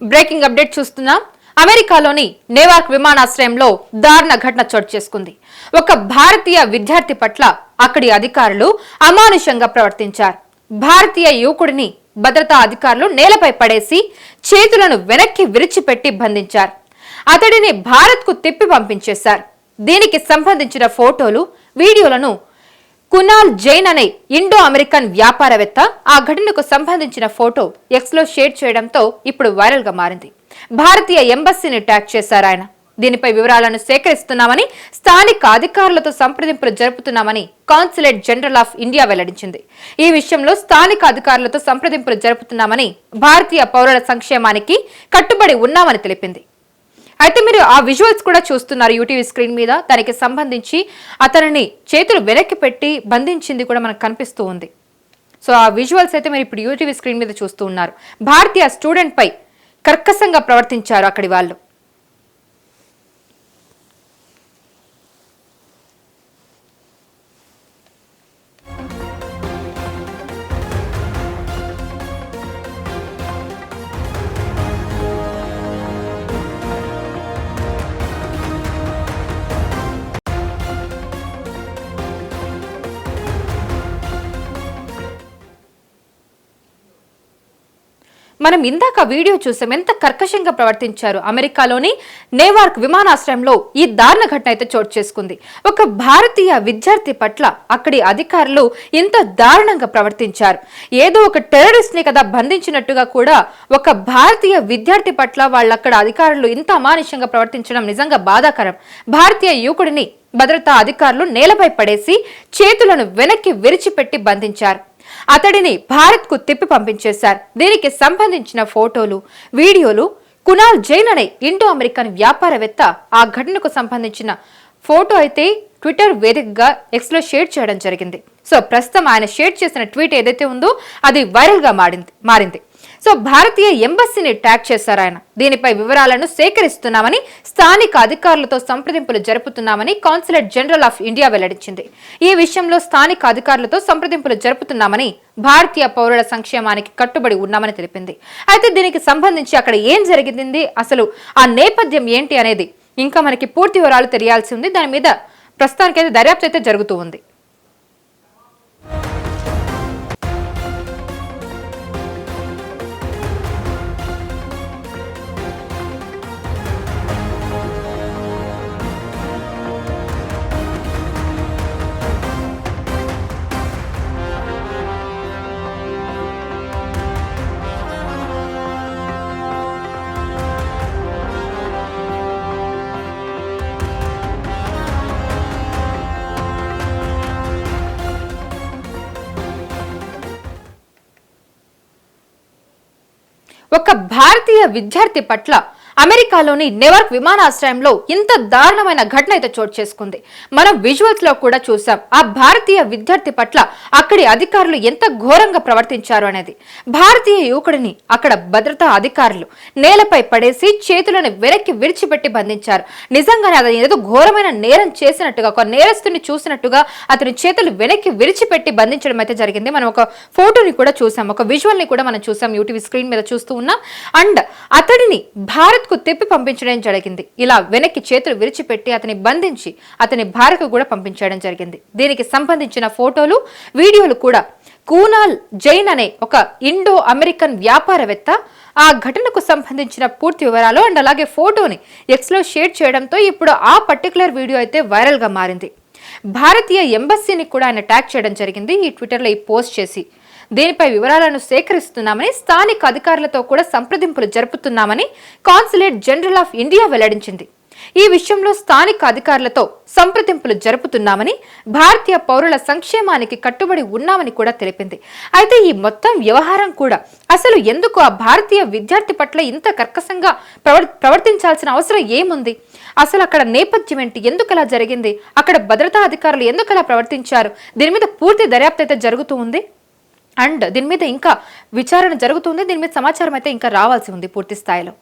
Breaking update చూస్తున్నాం. అమెరికాలోని నేవార్క్ విమానాశ్రయంలో దారుణ ఘటన చోటు చేసుకుంది. ఒక భారతీయ విద్యార్థి పట్ల అక్కడి అధికారులు అమానుషంగా ప్రవర్తించారు. భారతీయ యువకుడిని భద్రతా అధికారులు నేలపై పడేసి చేతులను వెనక్కి విరిచిపెట్టి బంధించారు. అతడిని భారత్కు తిప్పి పంపించేశారు. దీనికి సంబంధించిన ఫోటోలు వీడియోలను కునాల్ జైన్ అనే ఇండో అమెరికన్ వ్యాపారవేత్త ఆ ఘటనకు సంబంధించిన ఫోటో ఎక్స్లో షేర్ చేయడంతో ఇప్పుడు వైరల్గా మారింది. భారతీయ ఎంబసీని ట్యాగ్ చేశారు ఆయన. దీనిపై వివరాలను సేకరిస్తున్నామని స్థానిక అధికారులతో సంప్రదింపులు జరుపుతున్నామని కాన్సులేట్ జనరల్ ఆఫ్ ఇండియా వెల్లడించింది. ఈ విషయంలో స్థానిక అధికారులతో సంప్రదింపులు జరుపుతున్నామని భారతీయ పౌరుల సంక్షేమానికి కట్టుబడి ఉన్నామని తెలిపింది. అయితే మీరు ఆ విజువల్స్ కూడా చూస్తున్నారు యూటీవీ స్క్రీన్ మీద. దానికి సంబంధించి అతనిని చేతులు వెనక్కి పెట్టి బంధించింది కూడా మనకు కనిపిస్తూ ఉంది. సో ఆ విజువల్స్ అయితే మీరు ఇప్పుడు యూటీవీ స్క్రీన్ మీద చూస్తూ ఉన్నారు. భారతీయ స్టూడెంట్ పై కర్కశంగా ప్రవర్తించారు అక్కడి వాళ్ళు. మనం ఇందాక వీడియో చూసాం ఎంత కర్కశంగా ప్రవర్తించారు అమెరికాలోని నేవార్క్ విమానాశ్రయంలో ఈ దారుణ ఘటన అయితే చోటు చేసుకుంది. ఒక భారతీయ విద్యార్థి పట్ల అక్కడి అధికారులు ఇంత దారుణంగా ప్రవర్తించారు. ఏదో ఒక టెర్రరిస్ట్ని కదా బంధించినట్టుగా కూడా ఒక భారతీయ విద్యార్థి పట్ల వాళ్ళక్కడ అధికారులు ఇంత అమానుషంగా ప్రవర్తించడం నిజంగా బాధాకరం. భారతీయ యువకుడిని భద్రతా అధికారులు నేలపై పడేసి చేతులను వెనక్కి విరిచిపెట్టి బంధించారు. అతడిని భారత్కు తిప్పి పంపించేశారు. దీనికి సంబంధించిన ఫోటోలు వీడియోలు కునాల్ జైన్ అనే ఇండో అమెరికన్ వ్యాపారవేత్త ఆ ఘటనకు సంబంధించిన ఫోటో అయితే ట్విట్టర్ వేదికగా ఎక్స్లో షేర్ చేయడం జరిగింది. సో ప్రస్తుతం ఆయన షేర్ చేసిన ట్వీట్ ఏదైతే ఉందో అది వైరల్గా మారింది మారింది. సో భారతీయ ఎంబసీని ట్యాగ్ చేశారు ఆయన. దీనిపై వివరాలను సేకరిస్తున్నామని స్థానిక అధికారులతో సంప్రదింపులు జరుపుతున్నామని కాన్సులేట్ జనరల్ ఆఫ్ ఇండియా వెల్లడించింది. ఈ విషయంలో స్థానిక అధికారులతో సంప్రదింపులు జరుపుతున్నామని భారతీయ పౌరుల సంక్షేమానికి కట్టుబడి ఉన్నామని తెలిపింది. అయితే దీనికి సంబంధించి అక్కడ ఏం జరిగింది? అసలు ఆ నేపథ్యం ఏంటి అనేది ఇంకా మనకి పూర్తి వివరాలు తెలియాల్సి ఉంది. దాని మీద ప్రస్తుతానికైతే దర్యాప్తు అయితే జరుగుతూ ఉంది. ఒక భారతీయ విద్యార్థి పట్ల అమెరికాలోని నెవర్క్ విమానాశ్రయంలో ఇంత దారుణమైన ఘటన అయితే చోటు చేసుకుంది. మనం విజువల్స్లో కూడా చూసాం ఆ భారతీయ విద్యార్థి పట్ల అక్కడి అధికారులు ఎంత ఘోరంగా ప్రవర్తించారు అనేది. భారతీయ యువకుడిని అక్కడ భద్రతా అధికారులు నేలపై పడేసి చేతులను వెనక్కి విడిచిపెట్టి బంధించారు. నిజంగానే అతను ఏదో ఘోరమైన నేరం చేసినట్టుగా ఒక నేరస్తుని చూసినట్టుగా అతని చేతులు వెనక్కి విడిచిపెట్టి బంధించడం అయితే జరిగింది. మనం ఒక ఫోటోని కూడా చూసాం ఒక విజువల్ని కూడా మనం చూసాం యూటీవీ స్క్రీన్ మీద చూస్తూ ఉన్నాం అండ్ అతడిని భారత్కు తిప్పి పంపించడం జరిగింది. ఇలా వెనక్కి చేతులు విరిచిపెట్టి అతని బంధించి అతని భార్యకు కూడా పంపించడం జరిగింది. దీనికి సంబంధించిన ఫోటోలు వీడియోలు కూడా కూనాల్ జైన్ అనే ఒక ఇండో అమెరికన్ వ్యాపారవేత్త ఆ ఘటనకు సంబంధించిన పూర్తి వివరాలు అండ్ అలాగే ఫోటోని ఎక్స్లో షేర్ చేయడంతో ఇప్పుడు ఆ పర్టికులర్ వీడియో అయితే వైరల్గా మారింది. భారతీయ ఎంబసీని కూడా ఆయన ట్యాగ్ చేయడం జరిగింది. ఈ ట్విట్టర్లో ఈ పోస్ట్ చేసి దీనిపై వివరాలను సేకరిస్తున్నామని స్థానిక అధికారులతో కూడా సంప్రదింపులు జరుపుతున్నామని కాన్సులేట్ జనరల్ ఆఫ్ ఇండియా వెల్లడించింది. ఈ విషయంలో స్థానిక అధికారులతో సంప్రదింపులు జరుపుతున్నామని భారతీయ పౌరుల సంక్షేమానికి కట్టుబడి ఉన్నామని కూడా తెలిపింది. అయితే ఈ మొత్తం వ్యవహారం కూడా అసలు ఎందుకు ఆ భారతీయ విద్యార్థి పట్ల ఇంత కర్కశంగా ప్రవర్తించాల్సిన అవసరం ఏముంది? అసలు అక్కడ నేపథ్యం ఏంటి? ఎందుకు అలా జరిగింది? అక్కడ భద్రతా అధికారులు ఎందుకు అలా ప్రవర్తించారు? దీని మీద పూర్తి దర్యాప్తు అయితే జరుగుతూ ఉంది. అండ్ దీని మీద ఇంకా విచారణ జరుగుతుంది. దీని మీద సమాచారం అయితే ఇంకా రావాల్సి ఉంది పూర్తి స్థాయిలో.